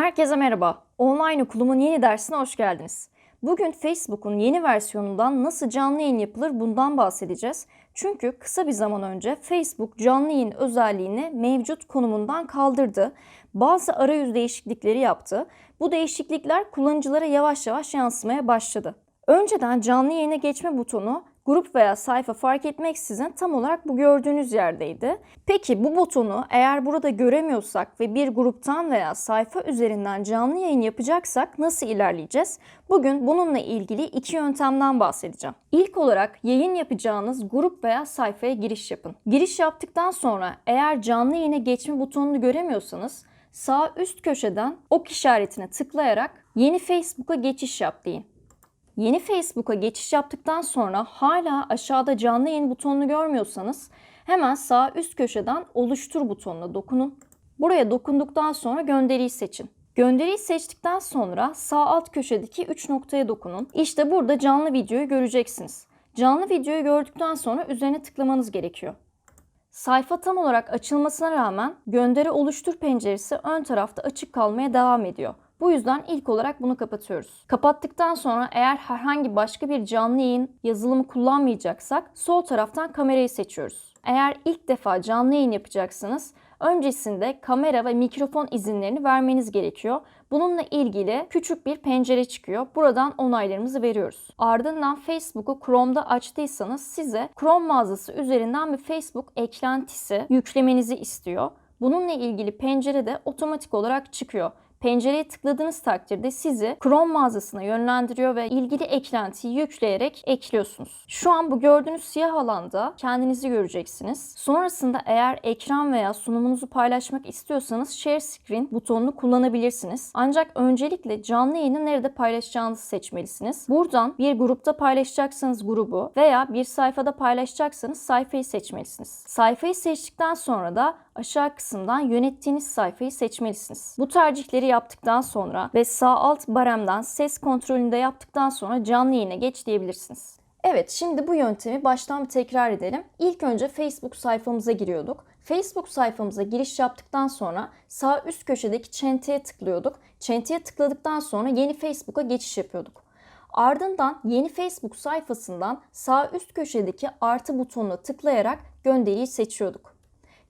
Herkese merhaba. Online okulumun yeni dersine hoş geldiniz. Bugün Facebook'un yeni versiyonundan nasıl canlı yayın yapılır bundan bahsedeceğiz. Çünkü kısa bir zaman önce Facebook canlı yayın özelliğini mevcut konumundan kaldırdı. Bazı arayüz değişiklikleri yaptı. Bu değişiklikler kullanıcılara yavaş yavaş yansımaya başladı. Önceden canlı yayına geçme butonu grup veya sayfa fark etmeksizin tam olarak bu gördüğünüz yerdeydi. Peki bu butonu eğer burada göremiyorsak ve bir gruptan veya sayfa üzerinden canlı yayın yapacaksak nasıl ilerleyeceğiz? Bugün bununla ilgili iki yöntemden bahsedeceğim. İlk olarak yayın yapacağınız grup veya sayfaya giriş yapın. Giriş yaptıktan sonra eğer canlı yayına geçme butonunu göremiyorsanız sağ üst köşeden ok işaretine tıklayarak yeni Facebook'a geçiş yap deyin. Yeni Facebook'a geçiş yaptıktan sonra hala aşağıda canlı yayın butonunu görmüyorsanız hemen sağ üst köşeden oluştur butonuna dokunun. Buraya dokunduktan sonra gönderiyi seçin. Gönderiyi seçtikten sonra sağ alt köşedeki 3 noktaya dokunun. İşte burada canlı videoyu göreceksiniz. Canlı videoyu gördükten sonra üzerine tıklamanız gerekiyor. Sayfa tam olarak açılmasına rağmen gönderi oluştur penceresi ön tarafta açık kalmaya devam ediyor. Bu yüzden ilk olarak bunu kapatıyoruz. Kapattıktan sonra eğer herhangi başka bir canlı yayın yazılımı kullanmayacaksak sol taraftan kamerayı seçiyoruz. Eğer ilk defa canlı yayın yapacaksınız öncesinde kamera ve mikrofon izinlerini vermeniz gerekiyor. Bununla ilgili küçük bir pencere çıkıyor. Buradan onaylarımızı veriyoruz. Ardından Facebook'u Chrome'da açtıysanız size Chrome mağazası üzerinden bir Facebook eklentisi yüklemenizi istiyor. Bununla ilgili pencere de otomatik olarak çıkıyor. Pencereye tıkladığınız takdirde sizi Chrome mağazasına yönlendiriyor ve ilgili eklentiyi yükleyerek ekliyorsunuz. Şu an bu gördüğünüz siyah alanda kendinizi göreceksiniz. Sonrasında eğer ekran veya sunumunuzu paylaşmak istiyorsanız Share Screen butonunu kullanabilirsiniz. Ancak öncelikle canlı yayını nerede paylaşacağınızı seçmelisiniz. Buradan bir grupta paylaşacaksanız grubu veya bir sayfada paylaşacaksanız sayfayı seçmelisiniz. Sayfayı seçtikten sonra da aşağı kısımdan yönettiğiniz sayfayı seçmelisiniz. Bu tercihleri yaptıktan sonra ve sağ alt baremden ses kontrolünü de yaptıktan sonra canlı yayına geç diyebilirsiniz. Evet şimdi bu yöntemi baştan bir tekrar edelim. İlk önce Facebook sayfamıza giriyorduk. Facebook sayfamıza giriş yaptıktan sonra sağ üst köşedeki çenteye tıklıyorduk. Çenteye tıkladıktan sonra yeni Facebook'a geçiş yapıyorduk. Ardından yeni Facebook sayfasından sağ üst köşedeki artı butonuna tıklayarak gönderiyi seçiyorduk.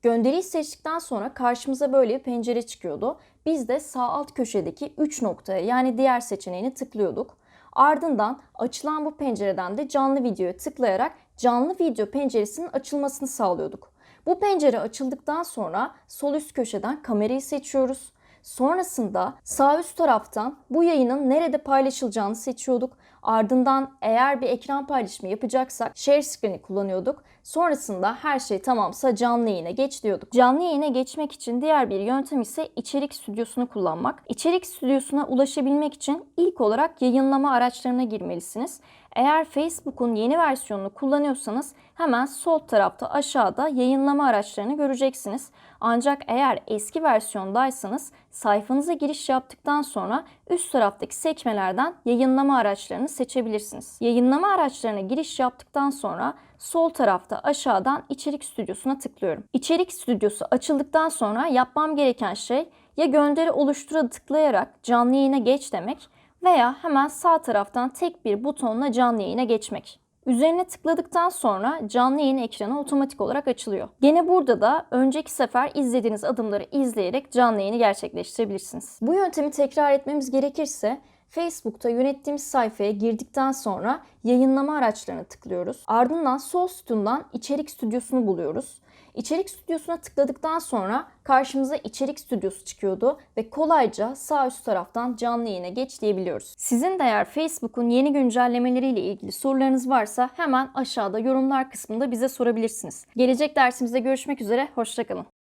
Gönderiyi seçtikten sonra karşımıza böyle bir pencere çıkıyordu. Biz de sağ alt köşedeki 3 noktaya yani diğer seçeneğini tıklıyorduk. Ardından açılan bu pencereden de canlı videoya tıklayarak canlı video penceresinin açılmasını sağlıyorduk. Bu pencere açıldıktan sonra sol üst köşeden kamerayı seçiyoruz. Sonrasında sağ üst taraftan bu yayının nerede paylaşılacağını seçiyorduk. Ardından eğer bir ekran paylaşımı yapacaksak share screen'i kullanıyorduk. Sonrasında her şey tamamsa canlı yayına geç diyorduk. Canlı yayına geçmek için diğer bir yöntem ise içerik stüdyosunu kullanmak. İçerik stüdyosuna ulaşabilmek için ilk olarak yayınlama araçlarına girmelisiniz. Eğer Facebook'un yeni versiyonunu kullanıyorsanız hemen sol tarafta aşağıda yayınlama araçlarını göreceksiniz. Ancak eğer eski versiyondaysanız sayfanıza giriş yaptıktan sonra üst taraftaki sekmelerden yayınlama araçlarını seçebilirsiniz. Yayınlama araçlarına giriş yaptıktan sonra sol tarafta aşağıdan içerik stüdyosuna tıklıyorum. İçerik stüdyosu açıldıktan sonra yapmam gereken şey ya gönderi oluştura tıklayarak canlı yayına geç demek veya hemen sağ taraftan tek bir butonla canlı yayına geçmek. Üzerine tıkladıktan sonra canlı yayın ekranı otomatik olarak açılıyor. Gene burada da önceki sefer izlediğiniz adımları izleyerek canlı yayını gerçekleştirebilirsiniz. Bu yöntemi tekrar etmemiz gerekirse Facebook'ta yönettiğimiz sayfaya girdikten sonra yayınlama araçlarına tıklıyoruz. Ardından sol sütundan içerik stüdyosunu buluyoruz. İçerik stüdyosuna tıkladıktan sonra karşımıza içerik stüdyosu çıkıyordu ve kolayca sağ üst taraftan canlı yayına geç diyebiliyoruz. Sizin de eğer Facebook'un yeni güncellemeleriyle ilgili sorularınız varsa hemen aşağıda yorumlar kısmında bize sorabilirsiniz. Gelecek dersimizde görüşmek üzere, hoşçakalın.